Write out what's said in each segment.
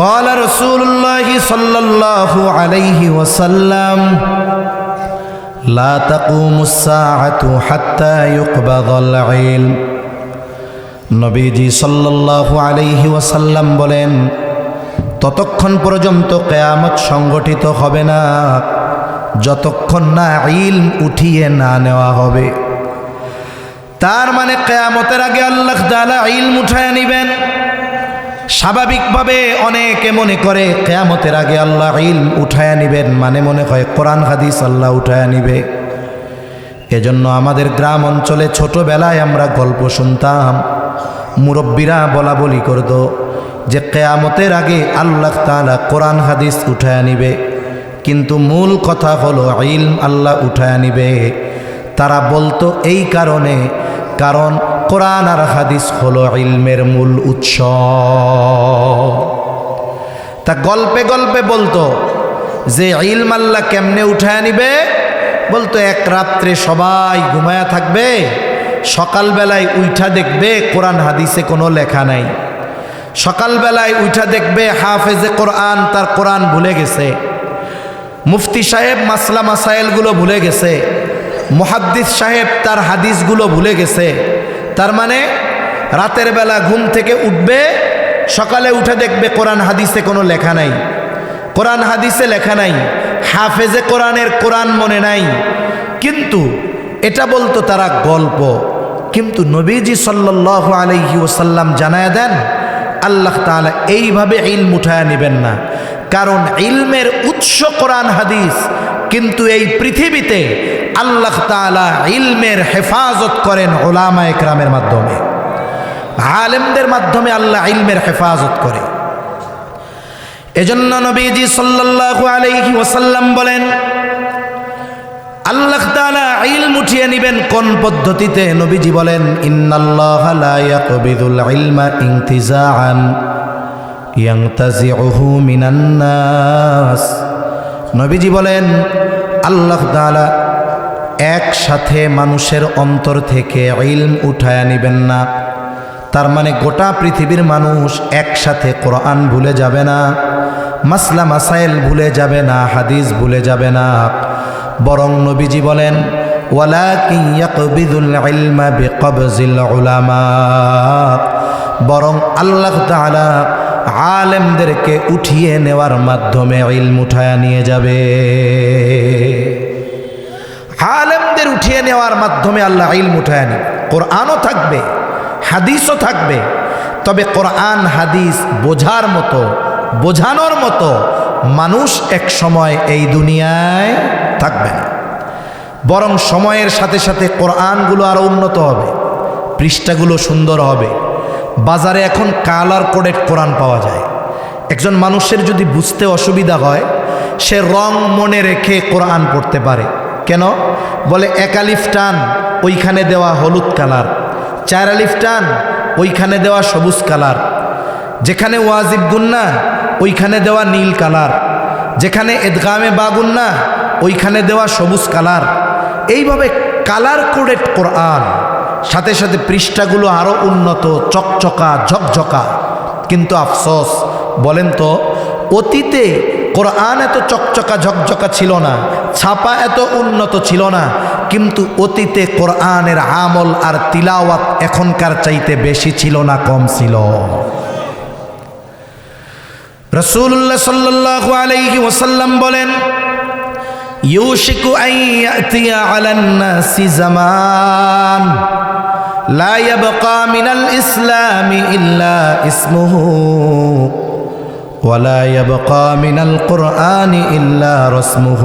قال رسول الله صلى الله عليه وسلم لا تقوم الساعة حتى يقبض العلم নবীজি সাল্লাল্লাহু আলাইহি ওয়াসাল্লাম বলেন ততক্ষণ পর্যন্ত কেয়ামত সংগঠিত হবে না যতক্ষণ না ইলম উঠিয়ে না নেওয়া হবে তার মানে কেয়ামতের আগে আল্লাহ তাআলা ইলম উঠায় নিবেন স্বাভাবিকভাবে অনেকে মনে করে, কেয়ামতের আগে আল্লাহ ইলম উঠায়া নিবেন। মানে মনে হয় কোরআন, হাদিস আল্লাহ উঠায়া নিবে। এজন্য আমাদের গ্রাম অঞ্চলে ছোটবেলায় আমরা গল্প শুনতাম। মুরব্বীরা বলা বলি করতো যে, কেয়ামতের আগে আল্লাহ তালা কোরআন, হাদিস উঠায়া নিবে। কিন্তু মূল কথা হলো, ইলম আল্লাহ উঠায়া নিবে। তারা বলতো, এই কারণে কারণ কোরআন আর হাদিস হলো ইলমের মূল উৎস। তা গল্পে গল্পে বলতো, যে ইলম আল্লাহ কেমনে উঠায় নিবে বলতো, এক রাত্রে সবাই ঘুমায়া থাকবে, সকালবেলায় উইঠা দেখবে কোরআন হাদিসে কোনো লেখা নাই। সকালবেলায় উইঠা দেখবে হাফেজে কোরআন তার কোরআন ভুলে গেছে। মুফতি সাহেব মাসলা মাসাইলগুলো ভুলে গেছে। মুহাদ্দিস সাহেব তার হাদিসগুলো ভুলে গেছে। তার মানে রাতের বেলা ঘুম থেকে উঠবে, সকালে উঠে দেখবে কোরআন হাদিসে কোনো লেখা নাই। কোরআন হাদিসে লেখা নাই, হাফেজে কোরআনের কোরআন মনে নাই। কিন্তু এটা বলতো তারা গল্প। কিন্তু নবীজি সাল্লাহ আলহি ওসাল্লাম জানায় দেন, আল্লাহ তাআলা এইভাবে ইলম উঠায় নেবেন না। কারণ ইলমের উৎস কোরআন হাদিস, কিন্তু এই পৃথিবীতে আল্লাহ তাআলা ইলমের হেফাজত করেন ওলামা একরামের মাধ্যমে। আলেমদের মাধ্যমে আল্লাহ ইলমের হেফাজত করে। এজন্য নবীজি সাল্লাল্লাহু আলাইহি ওয়াসাল্লাম বলেন, আল্লাহ তাআলা ইলম উঠিয়ে নেবেন কোন পদ্ধতিতে? নবীজি বলেন, ইন্নাল্লাহ লা ইয়াকবিদুল ইলমা ইনতিজাআন ইয়াংতাজিউহু মিনান নাস। নবীজি বলেন, আল্লাহ তাআলা একসাথে মানুষের অন্তর থেকে ইলম উঠায়া নেবেন না। তার মানে গোটা পৃথিবীর মানুষ একসাথে কোরআন ভুলে যাবে না, মাসলা মাসাইল ভুলে যাবে না, হাদিস ভুলে যাবে না। বরং নবীজি বলেন বরং আল্লাহ তাআলা আলেমদেরকে উঠিয়ে নেওয়ার মাধ্যমে ইলম উঠায়া নিয়ে যাবে। আলেমদের উঠিয়ে নেওয়ার মাধ্যমে আল্লাহ ইলম উঠায় নেবে কোরআনও থাকবে, হাদিসও থাকবে। তবে কোরআন, হাদিস বোঝার মতো, বোঝানোর মতো মানুষ এক সময় এই দুনিয়ায় থাকবে না। বরং সময়ের সাথে সাথে কোরআনগুলো আরও উন্নত হবে, পৃষ্ঠাগুলো সুন্দর হবে। বাজারে এখন কালার কোডেড কোরআন পাওয়া যায়। একজন মানুষের যদি বুঝতে অসুবিধা হয়, সে রং মনে রেখে কোরআন পড়তে পারে। কেন? বলে, এক আলিফ টান, ওইখানে দেওয়া হলুদ কালার। চার আলিফ টান, ওইখানে দেওয়া সবুজ কালার। যেখানে ওয়াজিব গুন্না, ওইখানে দেওয়া নীল কালার। যেখানে এদগামে বাগুন্না ওইখানে দেওয়া সবুজ কালার। এইভাবে কালার কোডেড কোরআন। সাথে সাথে পৃষ্ঠাগুলো আরও উন্নত, চকচকা, ঝকঝকা। কিন্তু আফসোস, বলেন তো, অতীতে কোরআন এত চকচকা ঝকঝকা ছিল না, ছাপা এত উন্নত ছিল না, কিন্তু অতীতে কোরআনের আমল আর তিলাওয়াত এখনকার চাইতে বেশি ছিল না, কম ছিল। রসুল্লাহ সাল্লাহ আলাইহি ওসাল্লাম বলেন আইয়াতিয়া ইসলামি ইসমুহু। ولا يبقى من القرآن إلا رسمه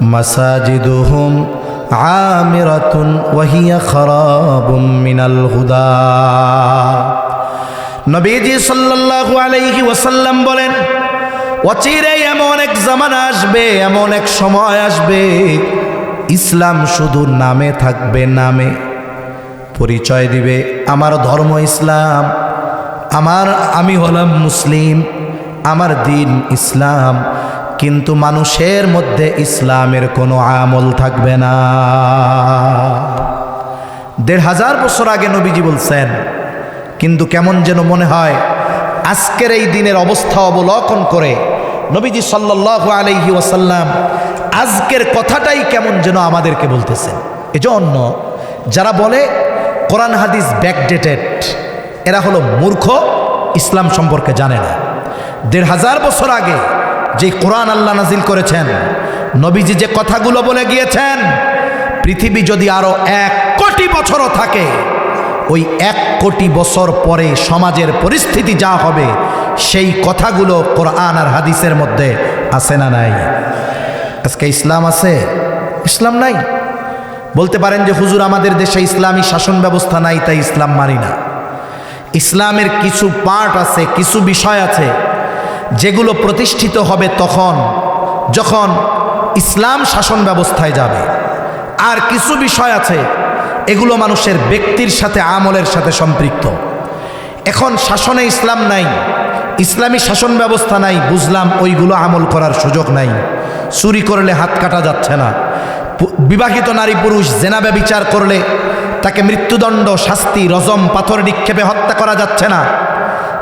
مساجدهم عامرة وهي خراب من الهدى নবীজি সাল্লাল্লাহু আলাইহি ওয়াসাল্লাম বলেন অচিরে এমন এক জামানা আসবে এমন এক সময় আসবে ইসলাম শুধু নামে থাকবে নামে পরিচয় দিবে আমার ধর্ম ইসলাম আমার আমি হলাম মুসলিম, আমার দিন ইসলাম, কিন্তু মানুষের মধ্যে ইসলামের কোনো আমল থাকবে না। দেড় হাজার বছর আগে নবীজি বলছেন, কিন্তু কেমন যেন মনে হয়, আজকের এই দিনের অবস্থা অবলোকন করে নবীজি সাল্লাহ আলহি ওয়াসাল্লাম আজকের কথাটাই কেমন যেন আমাদেরকে বলতেছেন। এজন্য যারা বলে, কোরআন হাদিস ব্যাকডেটেড এরা হলো মূর্খ, ইসলাম সম্পর্কে জানে না। দেড় হাজার বছর আগে যে কোরআন আল্লাহ নাজিল করেছেন, নবীজি যে কথাগুলো বলে গিয়েছেন, পৃথিবী যদি আরও এক কোটি বছরও থাকে, ওই এক কোটি বছর পরে সমাজের পরিস্থিতি যা হবে, সেই কথাগুলো কোরআন আর হাদিসের মধ্যে আছে না নাই? আজকে ইসলাম আছে? ইসলাম নাই? বলতে পারেন যে, হুজুর, আমাদের দেশে ইসলামী শাসন ব্যবস্থা নাই, তাই ইসলাম মানি না। ইসলামের কিছু পার্ট আছে, কিছু বিষয় আছে, যেগুলো প্রতিষ্ঠিত হবে তখন, যখন ইসলাম শাসন ব্যবস্থায় যাবে। আর কিছু বিষয় আছে, এগুলো মানুষের ব্যক্তির সাথে, আমলের সাথে সম্পৃক্ত। এখন শাসনে ইসলাম নাই, ইসলামী শাসন ব্যবস্থা নাই, বুঝলাম ওইগুলো আমল করার সুযোগ নাই। চুরি করলে হাত কাটা যাচ্ছে না। বিবাহিত নারী পুরুষ জেনাবে বিচার করলে তাকে মৃত্যুদণ্ড, শাস্তি, রজম, পাথর নিক্ষেপে হত্যা করা যাচ্ছে না।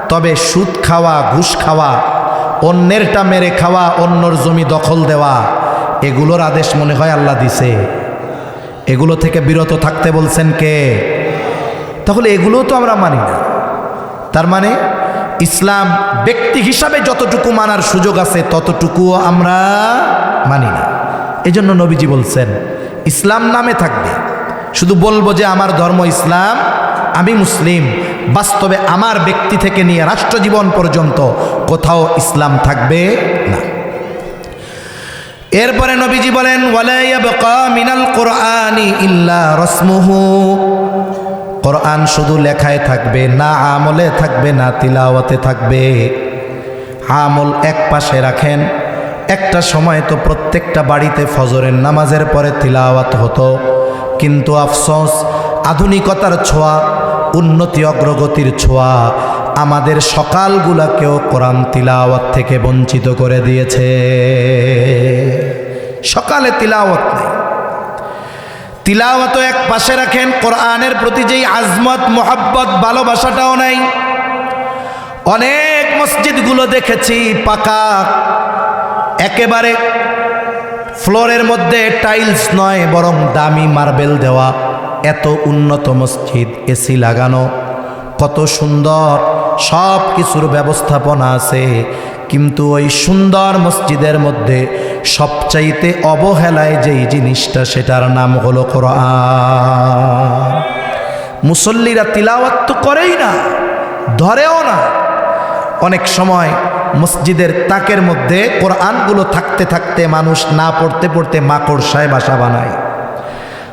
তবে সুদ খাওয়া, ঘুষ খাওয়া অন্যেরটা মেরে খাওয়া, অন্যর জমি দখল দেওয়া, এগুলোর আদেশ মনে হয় আল্লাহ দিছে। এগুলো থেকে বিরত থাকতে বলছেন কে? তাহলে এগুলোও তো আমরা মানি না। তার মানে ইসলাম ব্যক্তি হিসাবে যতটুকু মানার সুযোগ আছে, ততটুকুও আমরা মানি না। এজন্য নবীজি বলছেন, ইসলাম নামে থাকবে। শুধু বলব যে আমার ধর্ম ইসলাম, আমি মুসলিম। বাস্তবে আমার ব্যক্তি থেকে নিয়ে রাষ্ট্রজীবন পর্যন্ত কোথাও ইসলাম থাকবে না। এরপরে নবীজি বলেন মিনাল ইল্লা রসমুহু। কোরআন শুধু লেখায় থাকবে না, আমলে থাকবে না, তিলাওয়াতে থাকবে। আমল এক পাশে রাখেন। একটা সময় তো প্রত্যেকটা বাড়িতে ফজরের নামাজের পরে তিলাওয়াত হতো। কিন্তু আফসোস, আধুনিকতার ছোঁয়া, উন্নতি অগ্রগতির ছোঁয়া আমাদের সকালগুলাকেও কোরআন তিলাওয়াত থেকে বঞ্চিত করে দিয়েছে। সকালে তিলাওয়াত নেই। তিলাওয়াত এক পাশে রাখেন, কোরআনের প্রতি যেই আজমত, মোহাব্বত, ভালোবাসাটাও নাই। অনেক মসজিদগুলো দেখেছি পাকা, একেবারে ফ্লোরের মধ্যে টাইলস নয়, বরং দামি মার্বেল দেওয়া। এত উন্নত মসজিদ, এসি লাগানো। কত সুন্দর সব কিছুর ব্যবস্থাপনা আছে। কিন্তু ওই সুন্দর মসজিদের মধ্যে সবচাইতে অবহেলায় যেই জিনিসটা, সেটার নাম হলো কোরআন। মুসল্লিরা তিলাওয়াত তো করেই না, ধরেও না। অনেক সময় মসজিদের তাকের মধ্যে কোরআনগুলো থাকতে থাকতে মানুষ না পড়তে পড়তে মাকড়সায় বাসা বানায়।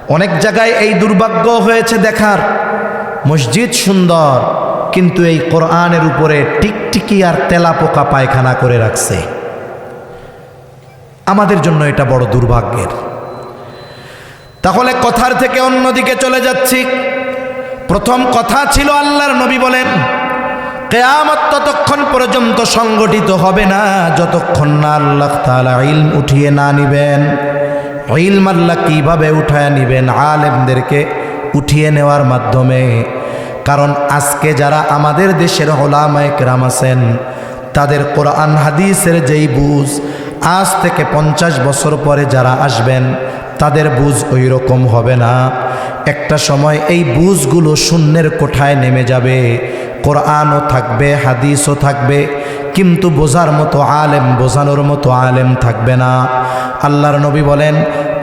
অনেক জায়গায় এই দুর্ভাগ্য হয়েছে দেখার। মসজিদ সুন্দর, কিন্তু এই কোরআনের উপরে টিকটিকি আর তেলাপোকা পায়খানা করে রাখছে। আমাদের জন্য এটা বড় দুর্ভাগ্যের। তাহলে কথার থেকে অন্যদিকে চলে যাচ্ছি। প্রথম কথা ছিল আল্লাহর নবী বলেন কেয়ামত ততক্ষণ পর্যন্ত সংগঠিত হবে না, যতক্ষণ না আল্লাহ তালা ইলম উঠিয়ে না নিবেন। ইলম আল্লাহ কীভাবে উঠায় নিবেন আলেমদেরকে উঠিয়ে নেওয়ার মাধ্যমে। কারণ আজকে যারা আমাদের দেশের ওলামায় কেরাম আছেন, তাদের কোরআন হাদিসের যেই বুঝ, আজ থেকে পঞ্চাশ বছর পরে যারা আসবেন, তাদের বুঝ ওই রকম হবে না। একটা সময় এই বুঝগুলো শূন্যের কোঠায় নেমে যাবে। কোরআনও থাকবে, হাদিসও থাকবে, কিন্তু বোঝার মতো আলেম, বোঝানোর মতো আলেম থাকবে না। আল্লাহর নবী বলেন,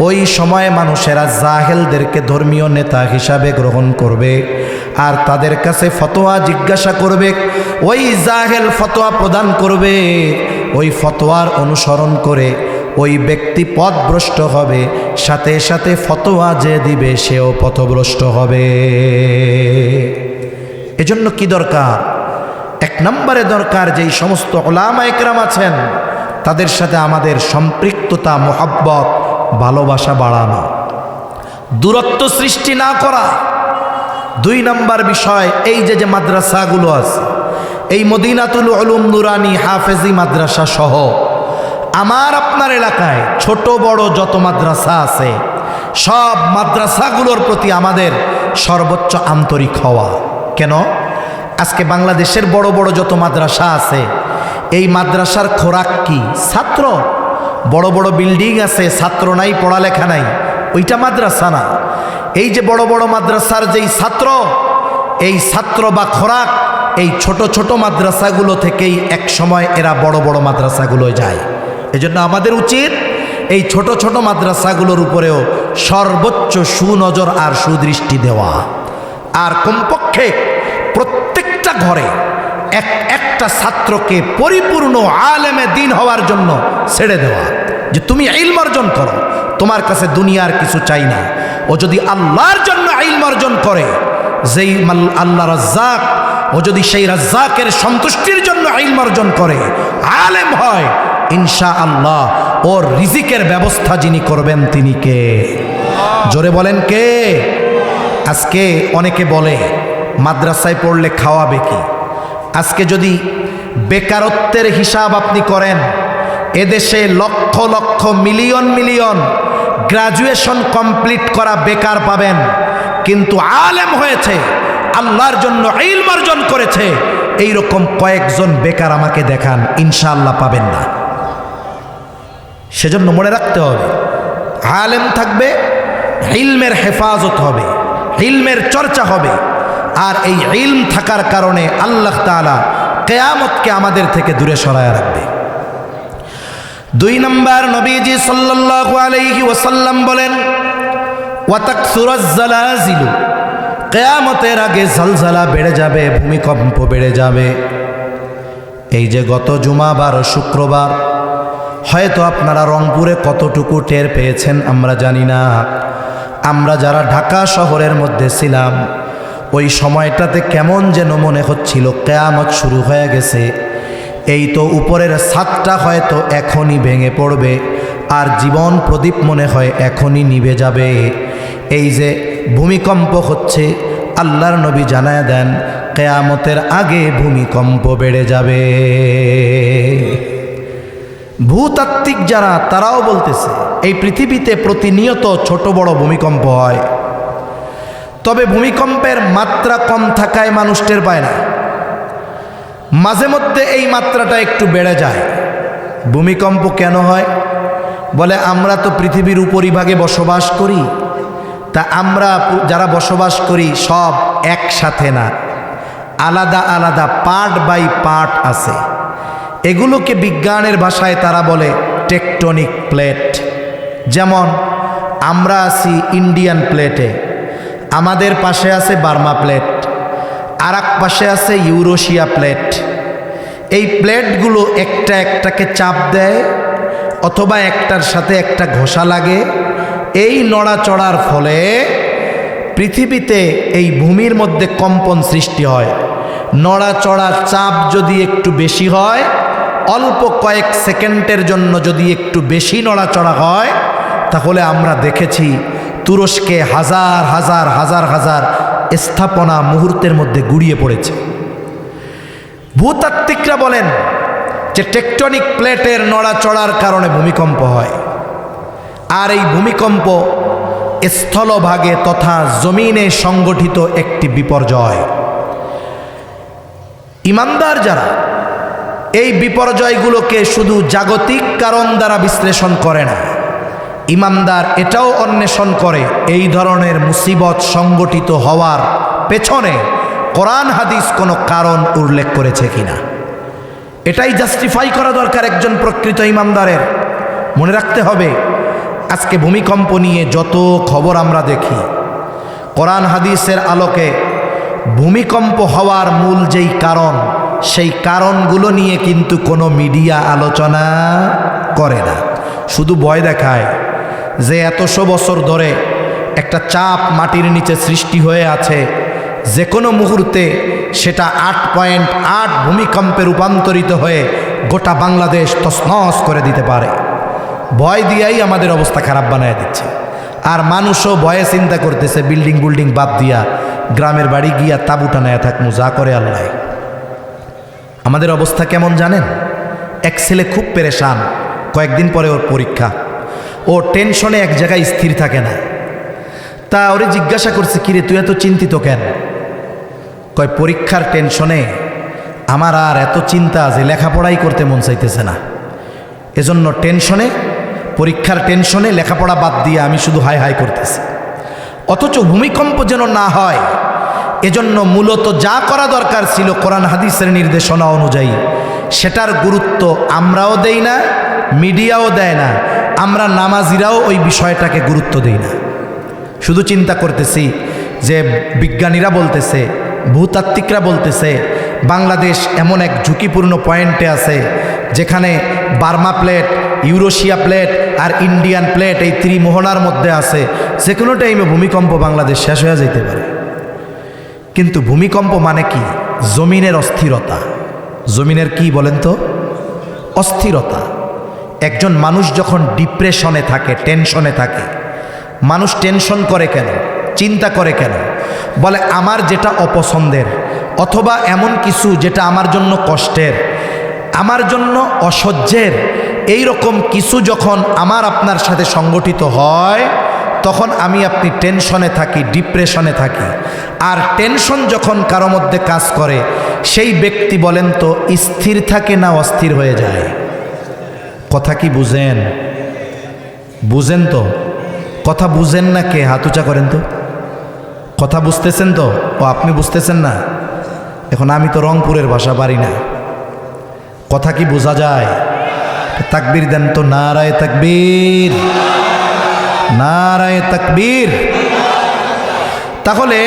ওই সময়ে মানুষেরা জাহেলদেরকে ধর্মীয় নেতা হিসাবে গ্রহণ করবে, আর তাদের কাছে ফতোয়া জিজ্ঞাসা করবে, ওই জাহেল ফতোয়া প্রদান করবে, ওই ফতোয়ার অনুসরণ করে ওই ব্যক্তি পথভ্রষ্ট হবে, সাথে সাথে ফতোয়া যে দিবে সেও পথভ্রষ্ট হবে। এজন্য কি দরকার? এক নম্বরে দরকার যেই সমস্ত ওলামা একরাম আছেন, তাদের সাথে আমাদের সম্পৃক্ততা, মোহাব্বত, ভালোবাসা বাড়ানো। দূরত্ব সৃষ্টি না করা। দুই নম্বর বিষয়, এই যে যে মাদ্রাসাগুলো আছে, এই মদিনাতুল উলুম নুরানি হাফেজি মাদ্রাসা সহ, আমার আপনার এলাকায় ছোট বড় যত মাদ্রাসা আছে, সব মাদ্রাসাগুলোর প্রতি আমাদের সর্বোচ্চ আন্তরিক হওয়া। কেন? আজকে বাংলাদেশের বড় বড় যত মাদ্রাসা আছে, এই মাদ্রাসার খোরাক কি? ছাত্র? বড় বড় বিল্ডিং আছে, ছাত্র নাই, পড়ালেখা নাই, ওইটা মাদ্রাসা না। এই যে বড় বড় মাদ্রাসার যেই ছাত্র, এই ছাত্র বা খোরাক, এই ছোট ছোট মাদ্রাসাগুলো থেকেই এক সময় এরা বড় বড় মাদ্রাসাগুলো যায়। এজন্য আমাদের উচিত এই ছোট ছোট মাদ্রাসাগুলোর উপরেও সর্বোচ্চ সুনজর আর সুদৃষ্টি দেওয়া। আর কমপক্ষে প্রত্যেকটা ঘরে এক, একটা ছাত্রকে পরিপূর্ণ আলেমে দিন হওয়ার জন্য ছেড়ে দেওয়া। যে তুমি ইলম অর্জন করো, তোমার কাছে দুনিয়ার কিছু চাই না। ও যদি আল্লাহর জন্য ইলম অর্জন করে, যেই আল্লাহ রাজ্জাক, ও যদি সেই রাজ্জাকের সন্তুষ্টির জন্য ইলম অর্জন করে, আলেম হয় ইনশা আল্লাহ ওর রিজিকের ব্যবস্থা যিনি করবেন তিনি কে? জোরে বলেন কে? আজকে অনেকে বলে, মাদ্রাসায় পড়লে খাওয়াবে কি? আজকে যদি বেকারত্বের হিসাব আপনি করেন, এদেশে lakh lakh million million graduation complete করা বেকার পাবেন, কিন্তু আলেম হয়েছে, আল্লাহর জন্য ইলম অর্জন করেছে এই রকম কয়েকজন বেকার আমাকে দেখান, ইনশাআল্লাহ পাবেন না। সেজন্য মনে রাখতে হবে, আলেম থাকবে, ইলমের হেফাজত হবে। ইলমের চর্চা হবে। আর এই ইলম থাকার কারণে আল্লাহ তাআলা কেয়ামতকে আমাদের থেকে দূরে সরায় রাখবে। দুই নম্বর নবীজি সাল্লাল্লাহু আলাইহি ওয়াসাল্লাম বলেন ওয়াতাকসুরাজ জালাজিলু কেয়ামতের আগে ঝলঝলা বেড়ে যাবে, ভূমিকম্প বেড়ে যাবে। এই যে গত জুমাবার শুক্রবার, হয়তো আপনারা রংপুরে কতটুকু টের পেয়েছেন আমরা জানি না। আমরা যারা ঢাকা শহরের মধ্যে ছিলাম, ওই সময়টাতে কেমন যেন মনে হচ্ছিল কেয়ামত শুরু হয়ে গেছে। এই তো উপরের ছাদটা হয়তো এখনই ভেঙে পড়বে, আর জীবন প্রদীপ মনে হয় এখনই নিভে যাবে। এই যে ভূমিকম্প হচ্ছে, আল্লাহর নবী জানায় দেন, কেয়ামতের আগে ভূমিকম্প বেড়ে যাবে। ভূতাত্ত্বিক যারা, তারাও বলতেছে, এই পৃথিবীতে প্রতিনিয়ত ছোট বড় ভূমিকম্প হয়। তবে ভূমিকম্পের মাত্রা কম থাকায় মানুষ টের পায় না। মাঝে মধ্যে এই মাত্রাটা একটু বেড়ে যায়। ভূমিকম্প কেন হয়? বলে, আমরা তো পৃথিবীর উপরিভাগে বসবাস করি। তা আমরা যারা বসবাস করি, সব একসাথে না। আলাদা আলাদা পার্ট বাই পার্ট আছে। এগুলোকে বিজ্ঞানের ভাষায় তারা বলে টেকটনিক প্লেট। যেমন, আমরা আছি ইন্ডিয়ান প্লেটে, আমাদের পাশে আছে বার্মা প্লেট আর পাশে আছে ইউরোশিয়া প্লেট। এই প্লেটগুলো একটা একটাকে চাপ দেয়, অথবা একটার সাথে একটা ঘষা লাগে। এই নড়াচড়ার ফলে পৃথিবীতে এই ভূমির মধ্যে কম্পন সৃষ্টি হয়। নড়াচড়ার চাপ যদি একটু বেশি হয় অল্প কয়েক সেকেন্ডের জন্য যদি একটু বেশি নড়াচড়া হয়, তাহলে আমরা দেখেছি তুরস্কে হাজার হাজার হাজার হাজার স্থাপনা মুহূর্তের মধ্যে গুড়িয়ে পড়েছে। ভূতাত্ত্বিকরা বলেন যে টেকটনিক প্লেটের নড়াচড়ার কারণে ভূমিকম্প হয়। আর এই ভূমিকম্প স্থলভাগে তথা জমিনে সংগঠিত একটি বিপর্যয়। ইমানদার যারা এই বিপর্যয়গুলোকে শুধু জাগতিক কারণ দ্বারা বিশ্লেষণ করে না ইমানদার এটাও অন্বেষণ করে এই ধরনের মুসিবত সংগঠিত হওয়ার পেছনে কোরআন হাদিস কোনো কারণ উল্লেখ করেছে কিনা। এটাই জাস্টিফাই করা দরকার একজন প্রকৃত ইমানদারের মনে রাখতে হবে, আজকে ভূমিকম্প নিয়ে যত খবর আমরা দেখি, কোরআন হাদিসের আলোকে ভূমিকম্প হওয়ার মূল যেই কারণ সেই কারণগুলো নিয়ে কিন্তু কোনো মিডিয়া আলোচনা করে না। শুধু ভয় দেখায় যে এতশো বছর ধরে একটা চাপ মাটির নিচে সৃষ্টি হয়ে আছে, যে কোনো মুহূর্তে সেটা আট পয়েন্ট আট ভূমিকম্পে রূপান্তরিত হয়ে গোটা বাংলাদেশ তসনস করে দিতে পারে। ভয় দিয়াই আমাদের অবস্থা খারাপ বানায় দিচ্ছে। আর মানুষও ভয়ে চিন্তা করতেছে বিল্ডিং বিল্ডিং বাদ দিয়া গ্রামের বাড়ি গিয়া তাবু টানায় থাকমু, যা করে আল্লাহ। আমাদের অবস্থা কেমন জানেন? এক ছেলে খুব পেরেশান, কয়েকদিন পরে ওর পরীক্ষা। ও টেনশনে এক জায়গায় স্থির থাকে না। তা ওরে জিজ্ঞাসা করছে কিরে তুই এত চিন্তিত কেন? কয়, পরীক্ষার টেনশনে আমার আর এত চিন্তা যে লেখাপড়াই করতে মন চাইতেছে না। এজন্য টেনশনে, পরীক্ষার টেনশনে লেখাপড়া বাদ দিয়ে আমি শুধু হাই হাই করতেছি। অথচ ভূমিকম্প যেন না হয় এজন্য মূলত যা করা দরকার ছিল কোরআন হাদিসের নির্দেশনা অনুযায়ী। সেটার গুরুত্ব আমরাও দেই না, মিডিয়াও দেয় না, আমরা নামাজিরাও ওই বিষয়টাকে গুরুত্ব দেই না। শুধু চিন্তা করতেছি যে বিজ্ঞানীরা বলতেছে, ভূতাত্ত্বিকরা বলতেছে, বাংলাদেশ এমন এক ঝুঁকিপূর্ণ পয়েন্টে আছে, যেখানে বার্মা প্লেট, ইউরোশিয়া প্লেট আর ইন্ডিয়ান প্লেট এই ত্রিমোহনার মধ্যে আছে। যে কোনো টাইমে ভূমিকম্প বাংলাদেশ শেষ হয়ে যেতে পারে। কিন্তু ভূমিকম্প মানে কি? জমিনের অস্থিরতা। জমিনের কি বলেন তো? অস্থিরতা। একজন মানুষ যখন ডিপ্রেশনে থাকে, টেনশনে থাকে, মানুষ টেনশন করে কেন? চিন্তা করে কেন? বলে, আমার যেটা অপছন্দের অথবা এমন কিছু যেটা আমার জন্য কষ্টের, আমার জন্য অসহ্যের এই রকম কিছু যখন আমার আপনার সাথে সংগঠিত হয় তখন আমি আপনি টেনশনে থাকি, ডিপ্রেশনে থাকি। আর টেনশন যখন কারও মধ্যে কাজ করে, সেই ব্যক্তি বলেন তো, স্থির থাকে না অস্থির হয়ে যায়। কথা কি বুঝেন? বুঝেন তো। কথা বুঝেন না কে? হাতুচা করেন তো। কথা বুঝতেছেন তো? ও, আপনি বুঝতেছেন না? এখন আমি তো রংপুরের ভাষা পারি না। কথা কি বোঝা যায়? তাকবির দেন তো, নারায় তাকবীর। নারায় তাকবীর তাহলে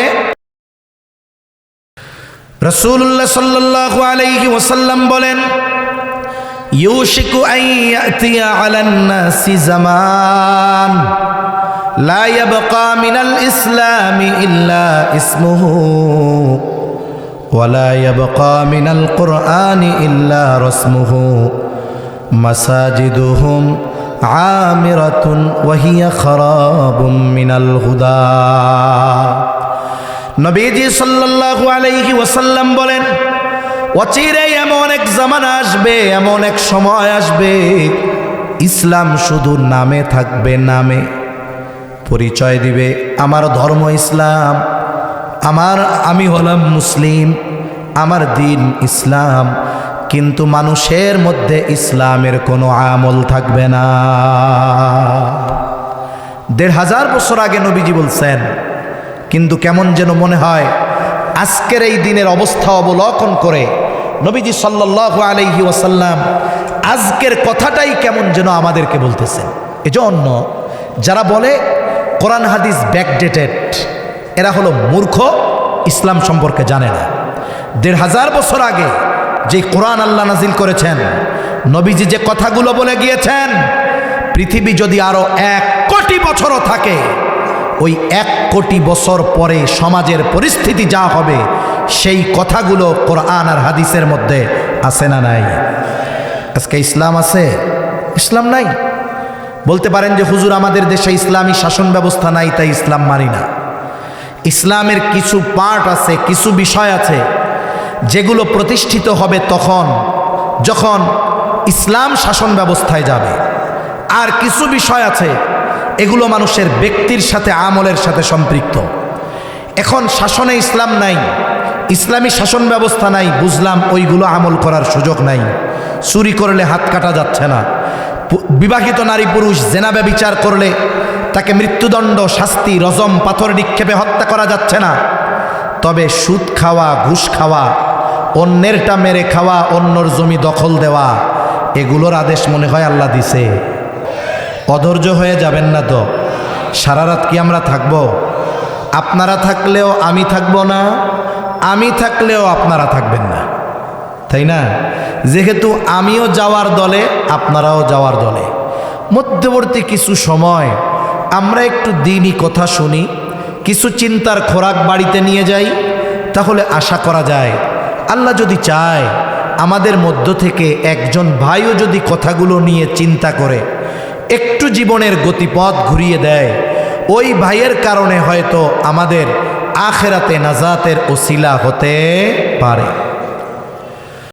রসুল্লাহ সাল্লাল্লাহু আলাইহি ওয়াসাল্লাম বলেন ইউশিকু আন ইয়াতিয়া আলান নাসি জামান লা ইয়াবকা মিনাল ইসলামি ইল্লা ইসমুহু ولا يبقى من القرآن إلا رسمه مساجدهم আমিরাতুন ওয়াহিয়া খারাবুম মিনাল হুদা। নবীজি সাল্লাল্লাহু আলাইহি ওয়াসাল্লাম বলেন ওচিরে এমন এক জামানা আসবে, এমন এক সময় আসবে, ইসলাম শুধু নামে থাকবে নামে। পরিচয় দিবে, আমার ধর্ম ইসলাম, আমার আমি হলাম মুসলিম, আমার দিন ইসলাম কিন্তু মানুষের মধ্যে ইসলামের কোনো আমল থাকবে না। দেড় হাজার বছর আগে নবীজি বলছেন, কিন্তু কেমন যেন মনে হয়, আজকের এই দিনের অবস্থা অবলোকন করে নবীজি সাল্লাহ আলহি ওয়াসাল্লাম আজকের কথাটাই কেমন যেন আমাদেরকে বলতেছেন। এজন্য যারা বলে কোরআন হাদিস ব্যাকডেটেড, এরা হলো মূর্খ, ইসলাম সম্পর্কে জানে না। দেড় হাজার বছর আগে যে কোরআন আল্লাহ নাজিল করেছেন, নবীজি যে কথাগুলো বলে গিয়েছেন, পৃথিবী যদি আরও এক কোটি বছরও থাকে, ওই এক কোটি বছর পরে সমাজের পরিস্থিতি যা হবে, সেই কথাগুলো কোরআন আর হাদিসের মধ্যে আছে না নাই? আজকে ইসলাম আছে? ইসলাম নাই? বলতে পারেন যে হুজুর, আমাদের দেশে ইসলামী শাসন ব্যবস্থা নাই, তাই ইসলাম মানি না। ইসলামের কিছু পার্ট আছে, কিছু বিষয় আছে যেগুলো প্রতিষ্ঠিত হবে তখন, যখন ইসলাম শাসন ব্যবস্থায় যাবে। আর কিছু বিষয় আছে, এগুলো মানুষের ব্যক্তির সাথে, আমলের সাথে সম্পৃক্ত। এখন শাসনে ইসলাম নাই, ইসলামী শাসন ব্যবস্থা নাই, বুঝলাম ওইগুলো আমল করার সুযোগ নাই। চুরি করলে হাত কাটা যাচ্ছে না। বিবাহিত নারী পুরুষ জেনাবে বিচার করলে তাকে মৃত্যুদণ্ড, শাস্তি, রজম, পাথর নিক্ষেপে হত্যা করা যাচ্ছে না। তবে সুদ খাওয়া, ঘুষ খাওয়া অন্যেরটা মেরে খাওয়া, অন্যর জমি দখল দেওয়া, এগুলোর আদেশ মনে হয় আল্লাহ দিছে। অধৈর্য হয়ে যাবেন না তো। সারা রাত কি আমরা থাকব? আপনারা থাকলেও আমি থাকব না, আমি থাকলেও আপনারা থাকবেন না। তাই না? যেহেতু আমিও যাওয়ার দলে, আপনারাও যাওয়ার দলে। মধ্যবর্তী কিছু সময় আমরা একটু দিনই কথা শুনি, কিছু চিন্তার খোরাক বাড়িতে নিয়ে যাই, তাহলে আশা করা যায় আল্লাহ যদি চায়, আমাদের মধ্য থেকে একজন ভাইও যদি কথাগুলো নিয়ে চিন্তা করে, একটু জীবনের গতিপথ ঘুরিয়ে দেয়, ওই ভাইয়ের কারণে হয়তো আমাদের আখেরাতে নাজাতের ওসিলা হতে পারে।